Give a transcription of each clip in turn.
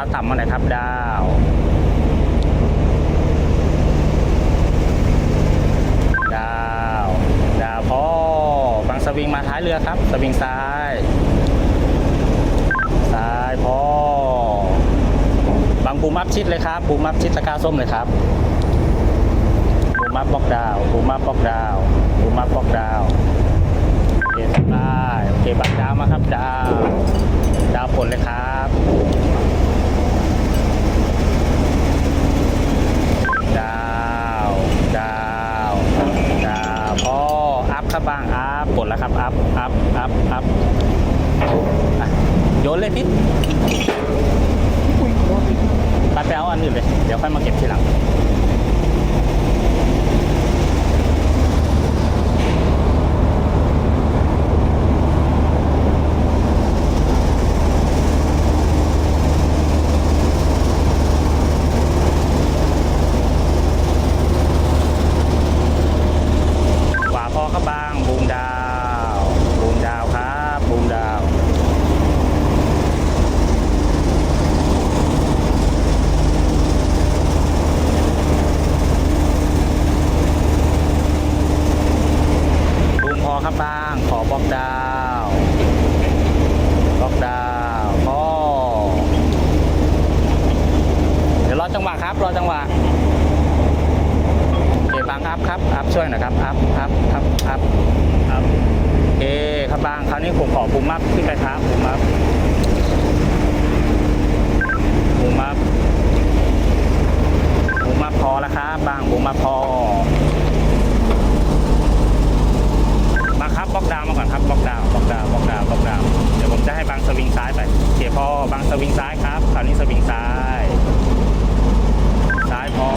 าวต่ำมาหน่อยครับดาวดาวดาวพ่อบังสวิงมาท้ายเรือครับ สวิงซ้าย ซ้ายพ่อบังปูมัพชิดเลยครับปูมัพชิดตะกาส้มเลยครับปูมัพบล็อกดาวปูมัพบล็อกดาวปูมัพบล็อกดาวโอเคได้โอเคบังดาวมาครับดาวดาวผลเลยครับ ดแล้วครับอัพอัพอัพอัพโยนเลยพี่ไปไปเอาอันอื่นเลย เดี๋ยวค่อยมาเก็บทีหลัง ขวาพอครับบาง บูมดาว บูมดาวครับ บูมดาว บูมพอครับบ้าง ขอบล็อกดาวน์บล็อกดาวน์พอเดี๋ยวรอจังหวะครับ รอจังหวะโอเคบางอัพครับอัพช่วยหน่อยครับอัพอัพอัพอัพอัพโอเคครับบางคราวนี้ผมขอบูมอัพขึ้นไปครับบูมอัพบูมอัพบูมอัพพอแล้วครับบางบูมอัพพอ มาครับบล็อกดาวน์มาก่อนครับบล็อกดาวน์บล็อกดาวน์บล็อกดาวน์บล็อกดาวน์เดี๋ยวผมจะให้บางสวิงซ้ายไปโอเคพอ บางสวิงซ้ายครับคราวนี้สวิงซ้าย ซ้ายพอ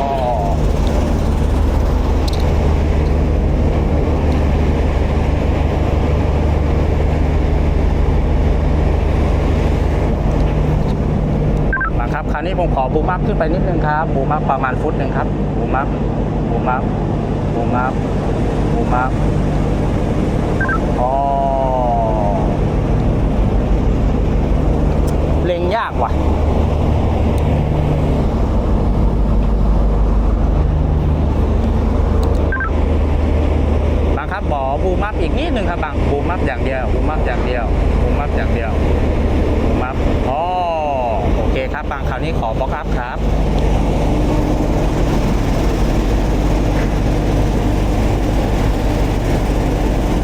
มาครับคราวนี้ผมขอบูมอัพขึ้นไปนิดนึงครับบูมอัพประมาณฟุตหนึ่งครับบูมอัพบูมอัพบูมอัพบูมอัพอ๋อเล็งยากว่ะ บางครับบอบูมัพอีกนิดนึงครับบางบูมัพอย่างเดียวบูมัพอย่างเดียวบูมัพอย่างเดียวบูมัพอ๋อโอเคครับบางคราวนี้ขอบล็อกอัพครับ